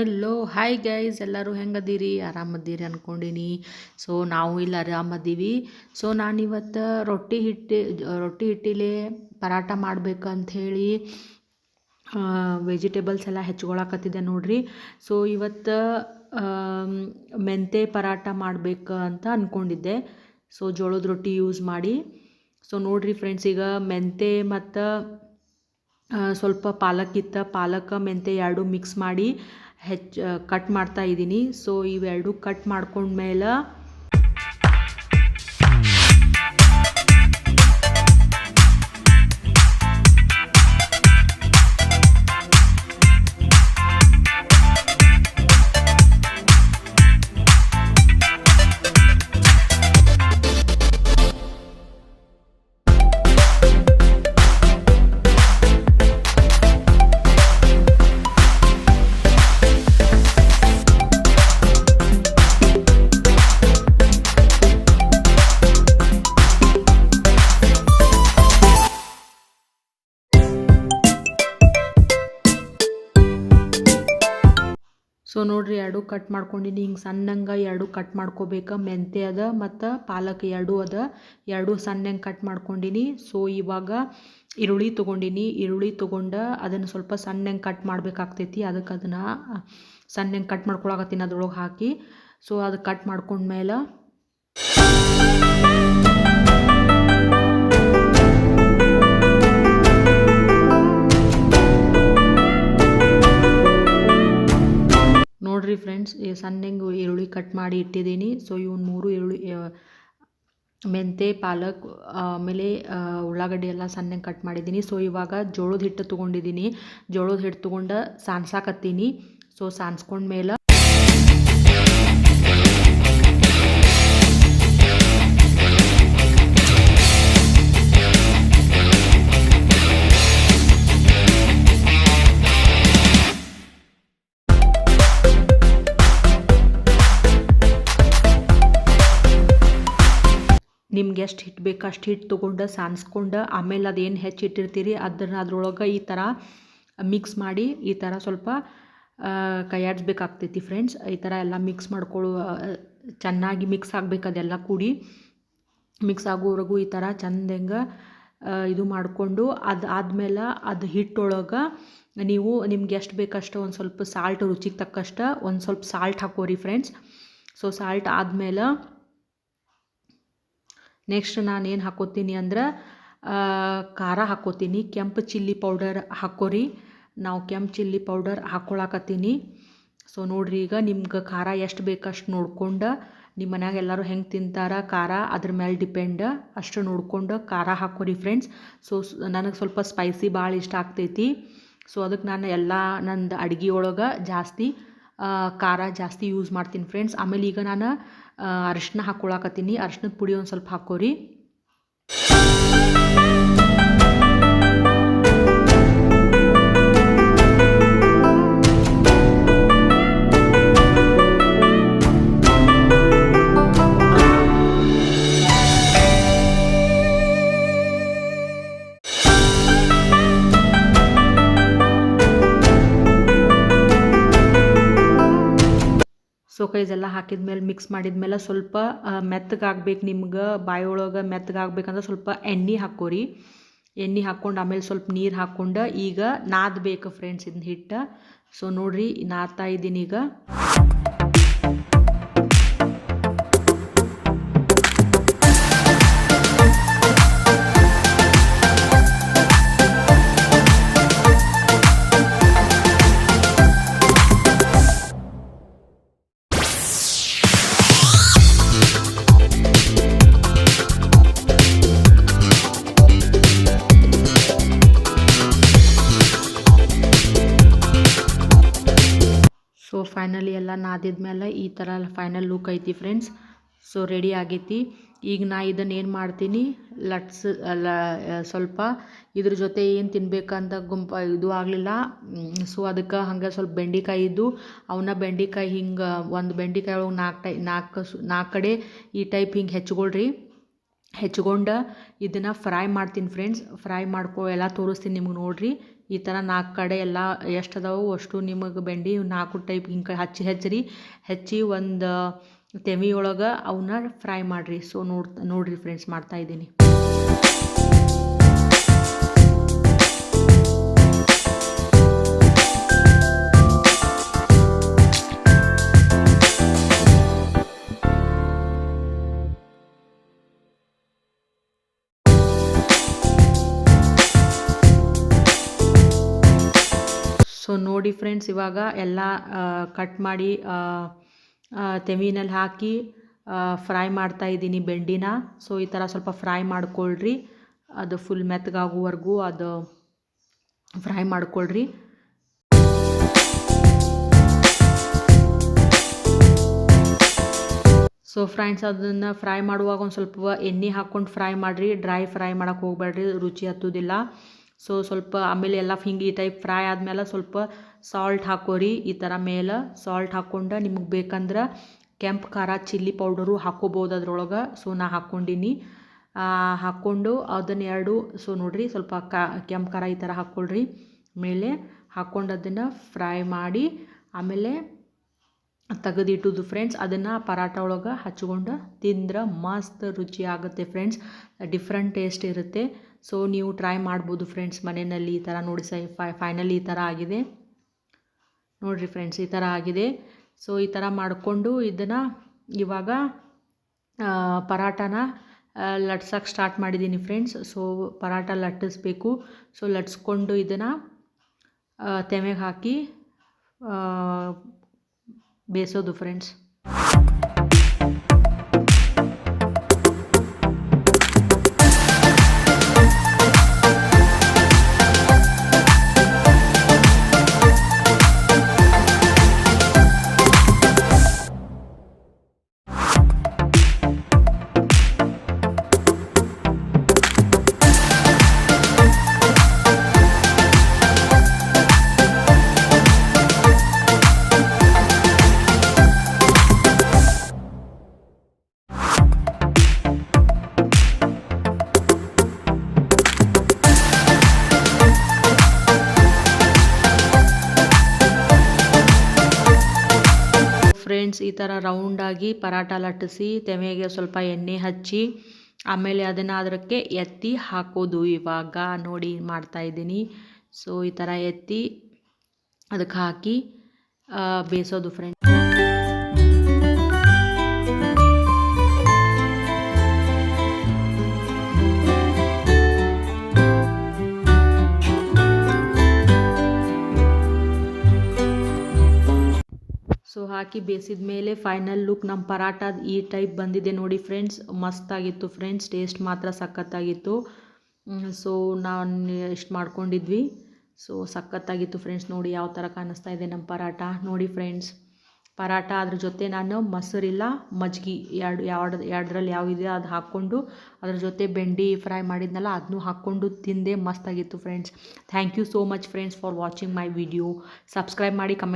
Hello hi guys ಎಲ್ಲರೂ ಹೆಂಗದೀರಿ? ಆರಾಮದ್ದೀರಿ ಅಂದ್ಕೊಂಡಿನಿ so ನಾವು ಇಲ್ಲಿ ಆರಾಮದೀವಿ. ಸೊ ನಾನಿವತ್ತು ರೊಟ್ಟಿ ಹಿಟ್ಟಿ, ರೊಟ್ಟಿ ಹಿಟ್ಟಿಲೆ ಪರಾಟ ಮಾಡಬೇಕಂಥೇಳಿ ವೆಜಿಟೇಬಲ್ಸ್ ಎಲ್ಲ ಹೆಚ್ಕೊಳಕತ್ತಿದ್ದೆ ನೋಡ್ರಿ. ಸೊ ಇವತ್ತು ಮೆಂತೆ ಪರಾಟ ಮಾಡಬೇಕು ಅಂತ ಅಂದ್ಕೊಂಡಿದ್ದೆ ಸೊ ಜೋಳದ ರೊಟ್ಟಿ ಯೂಸ್ ಮಾಡಿ. ಸೊ ನೋಡಿರಿ ಫ್ರೆಂಡ್ಸ್ ಈಗ ಮೆಂತೆ ಮತ್ತು ಸ್ವಲ್ಪ ಪಾಲಕ್ ಇತ್ತು, ಪಾಲಕ್, ಮೆಂತೆ ಎರಡು ಮಿಕ್ಸ್ ಮಾಡಿ ಹೆಚ್ಚು ಕಟ್ ಮಾಡ್ತಾ ಇದ್ದೀನಿ. ಸೊ ಇವೆರಡು ಕಟ್ ಮಾಡ್ಕೊಂಡ್ಮೇಲೆ ಸೊ ನೋಡಿರಿ, ಎರಡು ಕಟ್ ಮಾಡ್ಕೊಂಡಿನಿ. ಹಿಂಗೆ ಸಣ್ಣಂಗೆ ಎರಡು ಕಟ್ ಮಾಡ್ಕೋಬೇಕು. ಮೆಂತೆ ಅದ ಮತ್ತು ಪಾಲಕ್ ಎರಡು ಅದ. ಎರಡು ಸಣ್ಣಂಗೆ ಕಟ್ ಮಾಡ್ಕೊಂಡಿನಿ. ಸೊ ಇವಾಗ ಈರುಳ್ಳಿ ತೊಗೊಂಡಿನಿ. ಈರುಳ್ಳಿ ತೊಗೊಂಡು ಅದನ್ನು ಸ್ವಲ್ಪ ಸಣ್ಣಂಗೆ ಕಟ್ ಮಾಡಬೇಕಾಗ್ತೈತಿ. ಅದಕ್ಕೆ ಅದನ್ನು ಸಣ್ಣಂಗೆ ಕಟ್ ಮಾಡ್ಕೊಳಕತ್ತೀನಿ ಅದ್ರೊಳಗೆ ಹಾಕಿ. ಸೊ ಅದು ಕಟ್ ಮಾಡ್ಕೊಂಡ್ಮೇಲೆ ನೋಡ್ರಿ ಫ್ರೆಂಡ್ಸ್ ಸಣ್ಣಂಗೆ ಈರುಳ್ಳಿ ಕಟ್ ಮಾಡಿ ಇಟ್ಟಿದ್ದೀನಿ. ಸೊ ಇವನ್ ಮೂರು ಈರುಳ್ಳಿ ಮೆಂತೆ, ಪಾಲಕ್, ಆಮೇಲೆ ಉಳ್ಳಾಗಡ್ಡಿ ಎಲ್ಲ ಸಣ್ಣಗೆ ಕಟ್ ಮಾಡಿದ್ದೀನಿ. ಸೊ ಇವಾಗ ಜೋಳದ ಹಿಟ್ಟು ತೊಗೊಂಡಿದ್ದೀನಿ. ಜೋಳದ ಹಿಟ್ಟು ತೊಗೊಂಡು ಸಾನ್ಸಾಕತ್ತೀನಿ. ಸೊ ಸಾನ್ಸ್ಕೊಂಡ್ಮೇಲೆ ನಿಮ್ಗೆ ಎಷ್ಟು ಹಿಟ್ಟು ಬೇಕು ಅಷ್ಟು ಹಿಟ್ಟು ತೊಗೊಂಡು ಸಾನ್ಸ್ಕೊಂಡು ಆಮೇಲೆ ಅದೇನು ಹೆಚ್ಚು ಇಟ್ಟಿರ್ತೀರಿ ಅದನ್ನು ಅದ್ರೊಳಗೆ ಈ ಥರ ಮಿಕ್ಸ್ ಮಾಡಿ ಈ ಥರ ಸ್ವಲ್ಪ ಕೈಯಾಡಿಸ್ಬೇಕಾಗ್ತೈತಿ ಫ್ರೆಂಡ್ಸ್ ಈ ಥರ ಎಲ್ಲ ಮಿಕ್ಸ್ ಮಾಡ್ಕೊಳ್ಳೋ ಚೆನ್ನಾಗಿ ಮಿಕ್ಸ್ ಆಗಬೇಕು ಅದೆಲ್ಲ ಕೂಡಿ. ಮಿಕ್ಸ್ ಆಗೋವರೆಗೂ ಈ ಥರ ಚಂದಂಗೆ ಇದು ಮಾಡಿಕೊಂಡು ಅದು ಆದಮೇಲೆ ಅದು ಹಿಟ್ಟೊಳಗೆ ನೀವು ನಿಮ್ಗೆ ಎಷ್ಟು ಬೇಕಷ್ಟು ಒಂದು ಸ್ವಲ್ಪ ಸಾಲ್ಟ್ ರುಚಿಗೆ ತಕ್ಕಷ್ಟು ಒಂದು ಸ್ವಲ್ಪ ಸಾಲ್ಟ್ ಹಾಕೋರಿ ಫ್ರೆಂಡ್ಸ್ ಸೊ ಸಾಲ್ಟ್ ಆದಮೇಲೆ ನೆಕ್ಸ್ಟ್ ನಾನು ಏನು ಹಾಕೋತೀನಿ ಅಂದ್ರೆ ಖಾರ ಹಾಕೋತೀನಿ, ಕೆಂಪು ಚಿಲ್ಲಿ ಪೌಡರ್ ಹಾಕೋರಿ. ನಾವು ಕೆಂಪು ಚಿಲ್ಲಿ ಪೌಡರ್ ಹಾಕ್ಕೊಳಕತ್ತೀನಿ ಸೊ ನೋಡ್ರಿ, ಈಗ ನಿಮ್ಗೆ ಖಾರ ಎಷ್ಟು ಬೇಕಷ್ಟು ನೋಡ್ಕೊಂಡು ನಿಮ್ಮ ಮನ್ಯಾಗ ಎಲ್ಲರೂ ಹೆಂಗೆ ತಿಂತಾರ ಖಾರ, ಅದ್ರ ಮೇಲೆ ಡಿಪೆಂಡ್ ಅಷ್ಟು ನೋಡ್ಕೊಂಡು ಖಾರ ಹಾಕೋರಿ ಫ್ರೆಂಡ್ಸ್ ಸೊ, ನನಗೆ ಸ್ವಲ್ಪ ಸ್ಪೈಸಿ ಭಾಳ ಇಷ್ಟ ಆಗ್ತೈತಿ. ಸೊ ಅದಕ್ಕೆ ನಾನು ಎಲ್ಲ ನಂದು ಅಡುಗೆ ಒಳಗೆ ಜಾಸ್ತಿ ಖಾರ ಜಾಸ್ತಿ ಯೂಸ್ ಮಾಡ್ತೀನಿ ಫ್ರೆಂಡ್ಸ್ ಆಮೇಲೆ ಈಗ ನಾನು ಅರಿಶಿನ ಹಾಕ್ಕೊಳಕತ್ತೀನಿ ಅರಿಶಿನದ ಪುಡಿ ಒಂದು ಸ್ವಲ್ಪ ಹಾಕೋರಿ. ಸೊ ಕೈಸೆಲ್ಲ ಹಾಕಿದ ಮೇಲೆ ಮಿಕ್ಸ್ ಮಾಡಿದ ಮೇಲೆ ಸ್ವಲ್ಪ ಮೆತ್ತಗಾಗ್ಬೇಕು ನಿಮ್ಗೆ, ಬಾಯೊಳಗೆ ಮೆತ್ತಗಾಗ್ಬೇಕಂದ್ರೆ ಸ್ವಲ್ಪ ಎಣ್ಣೆ ಹಾಕೋರಿ. ಎಣ್ಣೆ ಹಾಕ್ಕೊಂಡು ಆಮೇಲೆ ಸ್ವಲ್ಪ ನೀರು ಹಾಕ್ಕೊಂಡು ಈಗ ನಾದಬೇಕು ಫ್ರೆಂಡ್ಸ್ ಇದನ್ನ ಹಿಟ್ಟು. ಸೊ ನೋಡಿರಿ, ನಾದ್ತಾ ಇದ್ದೀನಿ ಈಗ. ಫೈನಲಿ ಎಲ್ಲ ನಾದಿದ ಮೇಲೆ ಈ ಥರ ಫೈನಲ್ ಲುಕ್ ಐತಿ ಫ್ರೆಂಡ್ಸ್ ಸೊ ರೆಡಿ ಆಗೈತಿ. ಈಗ ನಾ ಇದನ್ನು ಏನು ಮಾಡ್ತೀನಿ? ಲಟ್ಸ್ ಲ ಸ್ವಲ್ಪ ಇದ್ರ ಜೊತೆ ಏನು ತಿನ್ಬೇಕಂತ ಗುಂಪ ಇದು ಆಗಲಿಲ್ಲ. ಸೊ ಅದಕ್ಕೆ ಹಂಗೆ ಸ್ವಲ್ಪ ಬೆಂಡೆಕಾಯಿ ಇದ್ದು ಅವನ್ನ ಬೆಂಡೆಕಾಯಿ ಹಿಂಗೆ ಒಂದು ಬೆಂಡೆಕಾಯಿ ಒಳಗೆ ನಾಲ್ಕು ಟೈ ನಾಲ್ಕು ನಾಲ್ಕು ಕಡೆ ಈ ಟೈಪ್ ಹಿಂಗೆ ಹೆಚ್ಕೊಳ್ರಿ ಹೆಚ್ಕೊಂಡು ಇದನ್ನು ಫ್ರೈ ಮಾಡ್ತೀನಿ ಫ್ರೆಂಡ್ಸ್ ಫ್ರೈ ಮಾಡ್ಕೊ ಎಲ್ಲ ತೋರಿಸ್ತೀನಿ ನಿಮ್ಗೆ ನೋಡಿರಿ. ಈ ಥರ ನಾಲ್ಕು ಕಡೆ ಎಲ್ಲ ಎಷ್ಟು ಅದಾವು ಅಷ್ಟು ನಿಮಗೆ ಬೆಂಡಿ ನಾಲ್ಕು ಟೈಪ್ ಹಿಂಗೆ ಹಚ್ಚಿ ಹಚ್ಚಿರಿ. ಹೆಚ್ಚಿ ಒಂದು ತೆಮಿಯೊಳಗೆ ಅವನ್ನ ಫ್ರೈ ಮಾಡಿರಿ. ಸೊ ನೋಡ್, ನೋಡಿರಿ ಫ್ರೆಂಡ್ಸ್ ಮಾಡ್ತಾಯಿದ್ದೀನಿ ನೋಡಿ ಫ್ರೆಂಡ್ಸ್ ಇವಾಗ ಎಲ್ಲ ಕಟ್ ಮಾಡಿ ತೆವಿನಲ್ಲಿ ಹಾಕಿ ಫ್ರೈ ಮಾಡ್ತಾ ಇದ್ದೀನಿ ಬೆಂಡಿನ. ಸೊ ಈ ಥರ ಸ್ವಲ್ಪ ಫ್ರೈ ಮಾಡ್ಕೊಳ್ರಿ. ಅದು ಫುಲ್ ಮೆತ್ತಗಾಗುವವರೆಗೂ ಅದು ಫ್ರೈ ಮಾಡ್ಕೊಳ್ರಿ. ಸೊ ಫ್ರೆಂಡ್ಸ್ ಅದನ್ನು ಫ್ರೈ ಮಾಡುವಾಗ ಒಂದು ಸ್ವಲ್ಪ ಎಣ್ಣೆ ಹಾಕ್ಕೊಂಡು ಫ್ರೈ ಮಾಡಿರಿ. ಡ್ರೈ ಫ್ರೈ ಮಾಡೋಕ್ಕೆ ಹೋಗ್ಬೇಡ್ರಿ. ರುಚಿ ಹತ್ತೋದಿಲ್ಲ. ಸೊ ಸ್ವಲ್ಪ ಆಮೇಲೆ ಎಲ್ಲ ಹಿಂಗೆ ಈ ಟೈಪ್ ಫ್ರೈ ಆದಮೇಲೆ ಸ್ವಲ್ಪ ಸಾಲ್ಟ್ ಹಾಕೋರಿ. ಈ ಥರ ಮೇಲೆ ಸಾಲ್ಟ್ ಹಾಕ್ಕೊಂಡು ನಿಮಗೆ ಬೇಕಂದ್ರೆ ಕೆಂಪು, ಖಾರ ಚಿಲ್ಲಿ ಪೌಡರು ಹಾಕೋಬೋದು ಅದ್ರೊಳಗೆ. ಸೊ ನಾ ಹಾಕ್ಕೊಂಡಿನಿ ಹಾಕ್ಕೊಂಡು ಅದನ್ನ ಎರಡು ಸೊ ನೋಡಿರಿ ಸ್ವಲ್ಪ ಕೆಂಪು, ಖಾರ ಈ ಥರ ಹಾಕ್ಕೊಳ್ರಿ ಮೇಲೆ ಹಾಕ್ಕೊಂಡು ಅದನ್ನು ಫ್ರೈ ಮಾಡಿ, ಆಮೇಲೆ ತೆಗೆದಿಟ್ಟುದು ಫ್ರೆಂಡ್ಸ್ ಅದನ್ನು ಪರಾಟ ಒಳಗೆ ಹಚ್ಕೊಂಡು ತಿಂದ್ರೆ ಮಸ್ತ್ ರುಚಿ ಆಗುತ್ತೆ ಫ್ರೆಂಡ್ಸ್ ಡಿಫ್ರೆಂಟ್ ಟೇಸ್ಟ್ ಇರುತ್ತೆ. ಸೊ ನೀವು ಟ್ರೈ ಮಾಡ್ಬೋದು ಫ್ರೆಂಡ್ಸ್ ಮನೆಯಲ್ಲಿ ಈ ಥರ ನೋಡಿ ಸೈ ಫೈನಲಿ ಈ ಥರ ಆಗಿದೆ. ನೋಡಿರಿ ಫ್ರೆಂಡ್ಸ್ ಈ ಥರ ಆಗಿದೆ. ಸೊ ಈ ಥರ ಮಾಡಿಕೊಂಡು ಇದನ್ನು ಇವಾಗ ಪರಾಟನ ಲಟ್ಸಕ್ಕೆ ಸ್ಟಾರ್ಟ್ ಮಾಡಿದ್ದೀನಿ ಫ್ರೆಂಡ್ಸ್ ಸೊ ಪರಾಟ ಲಟ್ಟಿಸ್ಬೇಕು. ಸೊ ಲಟ್ಸ್ಕೊಂಡು ಇದನ್ನು ತೆಮೆಗೆ ಹಾಕಿ ಬೇಯಿಸೋದು ಫ್ರೆಂಡ್ಸ್ ಈ ಥರ ರೌಂಡಾಗಿ ಪರಾಟ ಲಟ್ಟಿಸಿ ತೆವೆಗೆ ಸ್ವಲ್ಪ ಎಣ್ಣೆ ಹಚ್ಚಿ, ಆಮೇಲೆ ಅದನ್ನು ಅದಕ್ಕೆ ಎತ್ತಿ ಹಾಕೋದು ಇವಾಗ. ನೋಡಿ ಮಾಡ್ತಾ ಇದ್ದೀನಿ. ಸೊ ಈ ಥರ ಎತ್ತಿ ಅದಕ್ಕೆ ಹಾಕಿ ಬೇಯಿಸೋದು ಫ್ರೆಂಡ್ಸ್ ಸೊ ಹಾಕಿ ಬೇಯಿಸಿದ ಮೇಲೆ ಫೈನಲ್ ಲುಕ್ ನಮ್ಮ ಪರಾಟ ಈ ಟೈಪ್ ಬಂದಿದೆ ನೋಡಿ ಫ್ರೆಂಡ್ಸ್ ಮಸ್ತಾಗಿತ್ತು ಫ್ರೆಂಡ್ಸ್ ಟೇಸ್ಟ್ ಮಾತ್ರ ಸಖತ್ತಾಗಿತ್ತು. ಸೊ ನಾನು ಇಷ್ಟು ಮಾಡ್ಕೊಂಡಿದ್ವಿ. ಸೊ ಸಖತ್ತಾಗಿತ್ತು ಫ್ರೆಂಡ್ಸ್ ನೋಡಿ ಯಾವ ಥರ ಕಾಣಿಸ್ತಾ ಇದೆ ನಮ್ಮ ಪರಾಟ ನೋಡಿ ಫ್ರೆಂಡ್ಸ್ ಪರಾಟ ಅದ್ರ ಜೊತೆ ನಾನು ಮೊಸರಿಲ್ಲ, ಮಜ್ಗೆ ಎರಡು ಎರಡು ಎರಡರಲ್ಲಿ ಯಾವಿದೆ ಅದು ಹಾಕ್ಕೊಂಡು ಅದ್ರ ಜೊತೆ ಬೆಂಡಿ ಫ್ರೈ ಮಾಡಿದ್ನಲ್ಲ ಅದನ್ನೂ ಹಾಕ್ಕೊಂಡು ತಿಂದೆ ಮಸ್ತಾಗಿತ್ತು friends thank you so much friends for watching my video subscribe ಮಾಡಿ ಕಮೆಂಟ್